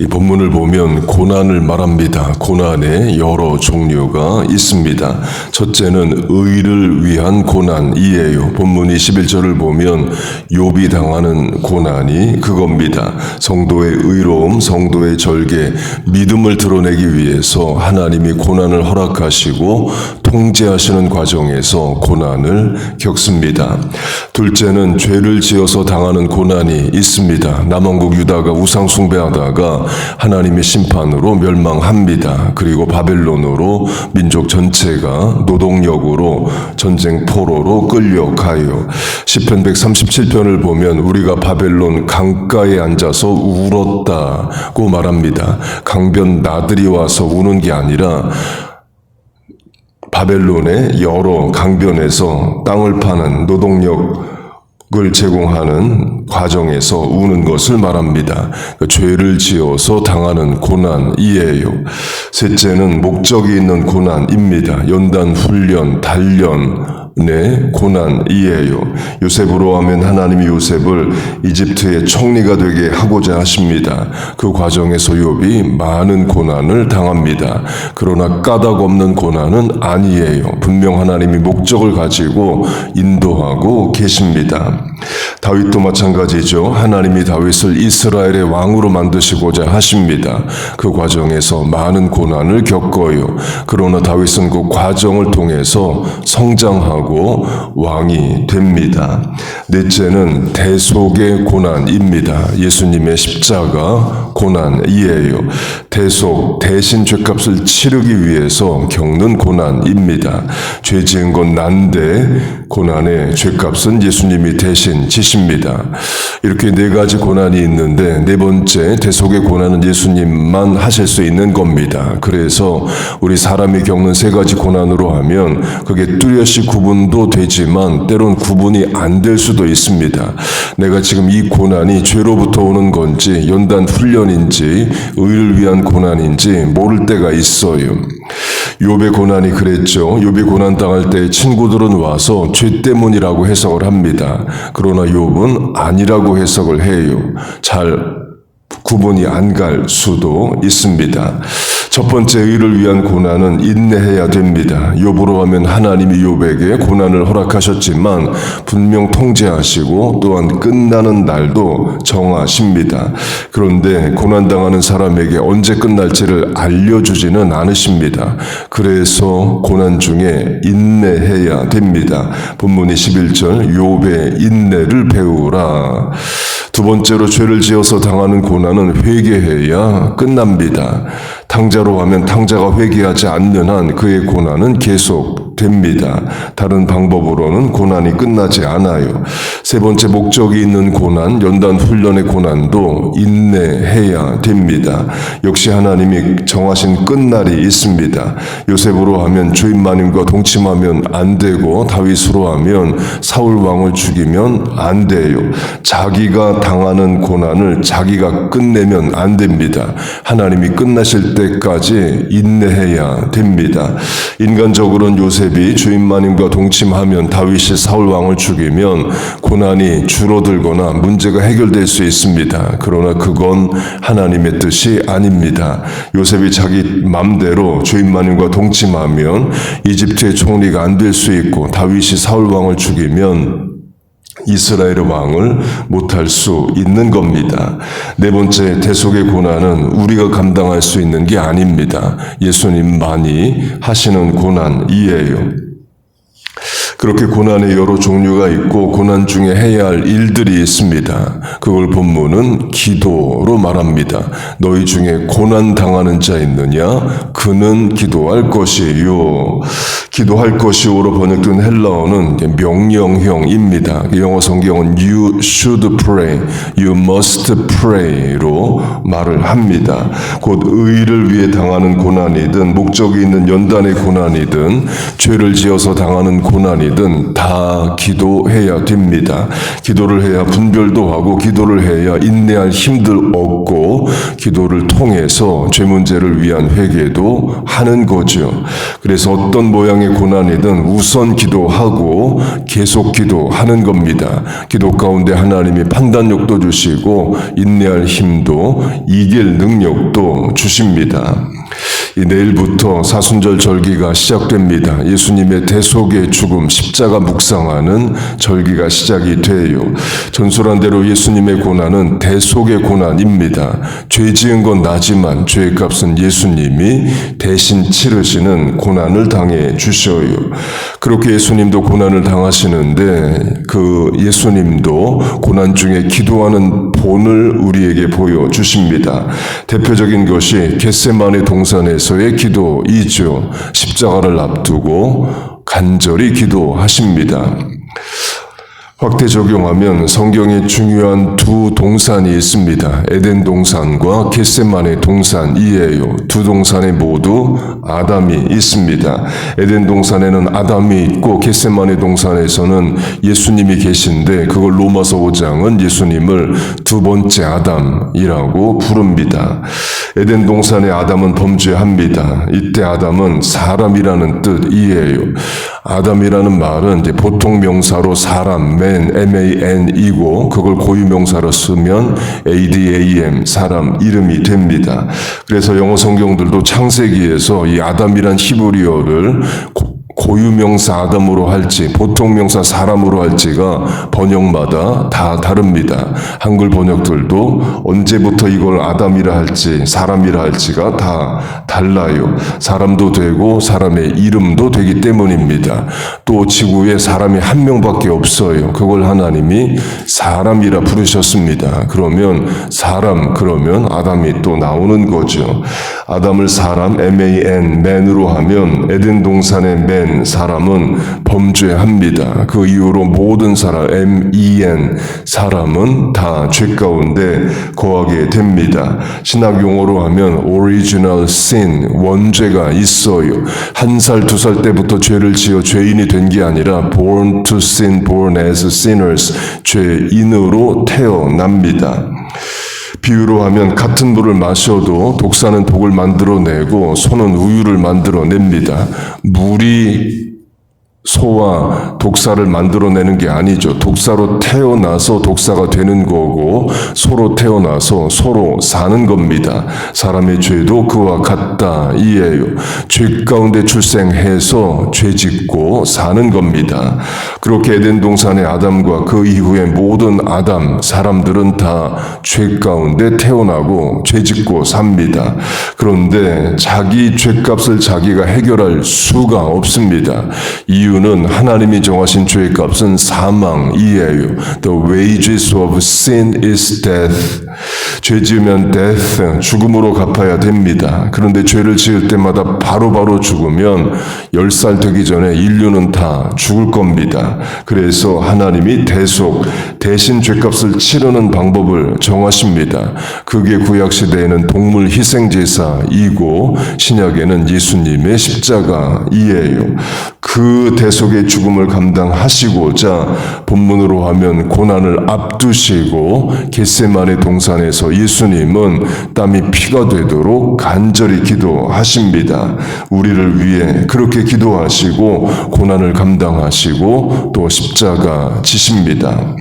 이 본문을 보면 고난을 말합니다. 고난의 여러 종류가 있습니다. 첫째는 의를 위한 고난이에요. 본문 21절을 보면 욥이 당하는 고난이 그겁니다. 성도의 의로움, 성도의 절개, 믿음을 드러내기 위해서 하나님이 고난을 허락하시고 통제하시는 과정에서 고난을 겪습니다. 둘째는 죄를 지어서 당하는 고난이 있습니다. 남왕국 유다가 우상 숭배하다가 하나님의 심판으로 멸망합니다. 그리고 바벨론으로 민족 전체가 노동력으로 전쟁 포로로 끌려가요. 시편 137편을 보면 우리가 바벨론 강가에 앉아서 울었다고 말합니다. 강변 나들이 와서 우는 게 아니라 바벨론의 여러 강변에서 땅을 파는 노동력 을 제공하는 과정에서 우는 것을 말합니다. 그 죄를 지어서 당하는 고난이에요. 셋째는 목적이 있는 고난입니다. 연단, 훈련, 단련, 네, 고난이에요. 요셉으로 하면 하나님이 요셉을 이집트의 총리가 되게 하고자 하십니다. 그 과정에서 욥이 많은 고난을 당합니다. 그러나 까닭 없는 고난은 아니에요. 분명 하나님이 목적을 가지고 인도하고 계십니다. 다윗도 마찬가지죠. 하나님이 다윗을 이스라엘의 왕으로 만드시고자 하십니다. 그 과정에서 많은 고난을 겪어요. 그러나 다윗은 그 과정을 통해서 성장하고 왕이 됩니다. 넷째는 대속의 고난입니다. 예수님의 십자가 고난이에요. 대속, 대신 죄값을 치르기 위해서 겪는 고난입니다. 죄 지은 건 난데 고난의 죄값은 예수님이 대신 지십니다. 이렇게 네 가지 고난이 있는데 네 번째 대속의 고난은 예수님만 하실 수 있는 겁니다. 그래서 우리 사람이 겪는 세 가지 고난으로 하면 그게 뚜렷이 구분도 되지만 때론 구분이 안 될 수도 있습니다. 내가 지금 이 고난이 죄로부터 오는 건지 연단 훈련 인지 의를 위한 고난인지 모를 때가 있어요. 욥의 고난이 그랬죠. 욥이 고난 당할 때 친구들은 와서 죄 때문이라고 해석을 합니다. 그러나 욥은 아니라고 해석을 해요. 잘 구분이 안 갈 수도 있습니다. 첫 번째 의를 위한 고난은 인내해야 됩니다. 욥으로 하면 하나님이 욥에게 고난을 허락하셨지만 분명 통제하시고 또한 끝나는 날도 정하십니다. 그런데 고난 당하는 사람에게 언제 끝날지를 알려주지는 않으십니다. 그래서 고난 중에 인내해야 됩니다. 본문 21절 욥의 인내를 배우라. 두 번째로 죄를 지어서 당하는 고난은 회개해야 끝납니다. 탕자로 하면 탕자가 회개하지 않는 한 그의 고난은 계속 됩니다. 다른 방법으로는 고난이 끝나지 않아요. 세 번째 목적이 있는 고난, 연단 훈련의 고난도 인내해야 됩니다. 역시 하나님이 정하신 끝날이 있습니다. 요셉으로 하면 주인마님과 동침하면 안 되고 다윗으로 하면 사울 왕을 죽이면 안 돼요. 자기가 당하는 고난을 자기가 끝내면 안 됩니다. 하나님이 끝나실 때까지 인내해야 됩니다. 인간적으로는 요셉 이 주인 마님과 동침하면 다윗이 사울 왕을 죽이면 고난이 줄어들거나 문제가 해결될 수 있습니다. 그러나 그건 하나님의 뜻이 아닙니다. 요셉이 자기 맘대로 주인 마님과 동침하면 이집트의 총리가 안 될 수 있고 다윗이 사울 왕을 죽이면 이스라엘의 왕을 못할 수 있는 겁니다. 네 번째 대속의 고난은 우리가 감당할 수 있는 게 아닙니다. 예수님만이 하시는 고난이에요. 그렇게 고난의 여러 종류가 있고 고난 중에 해야 할 일들이 있습니다. 그걸 본문은 기도로 말합니다. 너희 중에 고난 당하는 자 있느냐? 그는 기도할 것이요. 기도할 것이오로 번역된 헬라어는 명령형입니다. 영어 성경은 you should pray, you must pray로 말을 합니다. 곧 의를 위해 당하는 고난이든 목적이 있는 연단의 고난이든 죄를 지어서 당하는 고난이든 고난이든 다 기도해야 됩니다. 기도를 해야 분별도 하고 기도를 해야 인내할 힘들 얻고 기도를 통해서 죄 문제를 위한 회개도 하는 거죠. 그래서 어떤 모양의 고난이든 우선 기도하고 계속 기도하는 겁니다. 기도 가운데 하나님이 판단력도 주시고 인내할 힘도 이길 능력도 주십니다. 이 내일부터 사순절 절기가 시작됩니다. 예수님의 대속의 죽음, 십자가 묵상하는 절기가 시작이 돼요. 전설한 대로 예수님의 고난은 대속의 고난입니다. 죄 지은 건 나지만 죄의 값은 예수님이 대신 치르시는 고난을 당해 주셔요. 그렇게 예수님도 고난을 당하시는데 그 예수님도 고난 중에 기도하는 본을 우리에게 보여 주십니다. 대표적인 것이 겟세마네 동산에서의 기도이죠. 십자가를 앞두고 간절히 기도하십니다. 확대 적용하면 성경에 중요한 두 동산이 있습니다. 에덴 동산과 겟세만의 동산이에요. 두 동산에 모두 아담이 있습니다. 에덴 동산에는 아담이 있고 겟세만의 동산에서는 예수님이 계신데 그걸 로마서 5장은 예수님을 두 번째 아담이라고 부릅니다. 에덴 동산의 아담은 범죄합니다. 이때 아담은 사람이라는 뜻이에요. 아담이라는 말은 이제 보통 명사로 사람, man, M-A-N이고 그걸 고유 명사로 쓰면 A-D-A-M, 사람 이름이 됩니다. 그래서 영어 성경들도 창세기에서 이 아담이란 히브리어를 고- 고유명사 아담으로 할지 보통 명사 사람으로 할지가 번역마다 다 다릅니다. 한글 번역들도 언제부터 이걸 아담이라 할지 사람이라 할지가 다 달라요. 사람도 되고 사람의 이름도 되기 때문입니다. 또 지구에 사람이 한 명밖에 없어요. 그걸 하나님이 사람이라 부르셨습니다. 그러면 사람 그러면 아담이 또 나오는 거죠. 아담을 사람 M-A-N man으로 하면 에덴 동산의 man 사람은 범죄합니다. 그 이후로 모든 사람 M-E-N 사람은 다 죄 가운데 거하게 됩니다. 신학 용어로 하면 original sin 원죄가 있어요. 한 살 두 살 때부터 죄를 지어 죄인이 된 게 아니라 born to sin, born as sinners 죄인으로 태어납니다. 비유로 하면 같은 물을 마셔도 독사는 독을 만들어내고 소는 우유를 만들어냅니다. 물이 소와 독사를 만들어내는 게 아니죠. 독사로 태어나서 독사가 되는 거고 소로 태어나서 소로 사는 겁니다. 사람의 죄도 그와 같다 이에요. 죄 가운데 출생해서 죄 짓고 사는 겁니다. 그렇게 에덴 동산의 아담과 그 이후의 모든 아담 사람들은 다 죄 가운데 태어나고 죄 짓고 삽니다. 그런데 자기 죄값을 자기가 해결할 수가 없습니다. 이유 는 하나님이 정하신 죄의 값은 사망이에요. The wages of sin is death. 죄 지으면 death, 죽음으로 갚아야 됩니다. 그런데 죄를 지을 때마다 바로 바로 죽으면 10살 되기 전에 인류는 다 죽을 겁니다. 그래서 하나님이 대속, 대신 죄값을 치르는 방법을 정하십니다. 그게 구약시대에는 동물 희생제사이고 신약에는 예수님의 십자가이에요. 그 대속의 죽음을 감당하시고자 본문으로 하면 고난을 앞두시고 겟세만의 동 산에서 예수님은 땀이 피가 되도록 간절히 기도하십니다. 우리를 위해 그렇게 기도하시고 고난을 감당하시고 또 십자가 지십니다.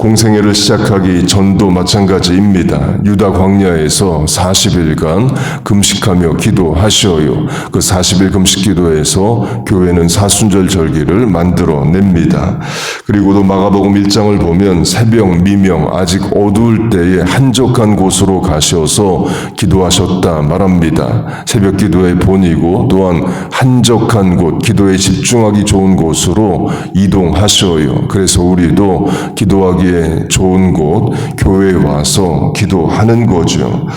공생애를 시작하기 전도 마찬가지입니다. 유다 광야에서 40일간 금식하며 기도하셔요. 그 40일 금식 기도에서 교회는 사순절 절기를 만들어 냅니다. 그리고도 마가복음 1장을 보면 새벽 미명 아직 어두울 때에 한적한 곳으로 가셔서 기도하셨다 말합니다. 새벽 기도의 본이고 또한 한적한 곳 기도에 집중하기 좋은 곳으로 이동하셔요. 그래서 우리도 기도하기 에 좋은 곳 교회에 와서 기도하는 거죠.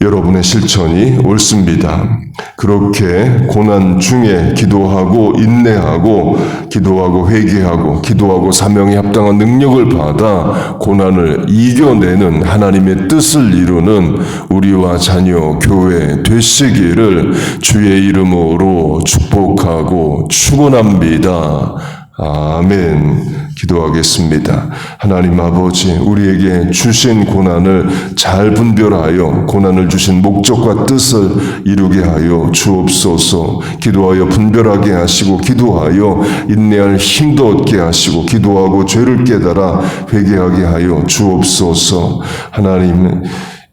여러분의 실천이 옳습니다. 그렇게 고난 중에 기도하고 인내하고 기도하고 회개하고 기도하고 사명에 합당한 능력을 받아 고난을 이겨내는 하나님의 뜻을 이루는 우리와 자녀 교회 되시기를 주의 이름으로 축복하고 축원합니다. 아멘. 기도하겠습니다. 하나님 아버지, 우리에게 주신 고난을 잘 분별하여 고난을 주신 목적과 뜻을 이루게 하여 주옵소서. 기도하여 분별하게 하시고, 기도하여 인내할 힘도 얻게 하시고, 기도하고 죄를 깨달아 회개하게 하여 주옵소서. 하나님,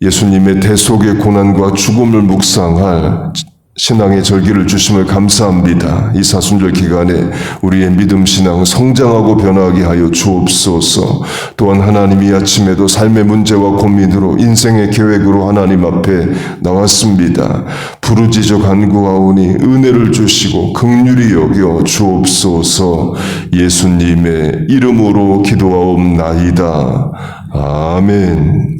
예수님의 대속의 고난과 죽음을 묵상할 신앙의 절기를 주심을 감사합니다. 이 사순절 기간에 우리의 믿음 신앙 성장하고 변화하게 하여 주옵소서. 또한 하나님 이 아침에도 삶의 문제와 고민으로 인생의 계획으로 하나님 앞에 나왔습니다. 부르짖어 간구하오니 은혜를 주시고 극률이 여겨 주옵소서. 예수님의 이름으로 기도하옵나이다. 아멘.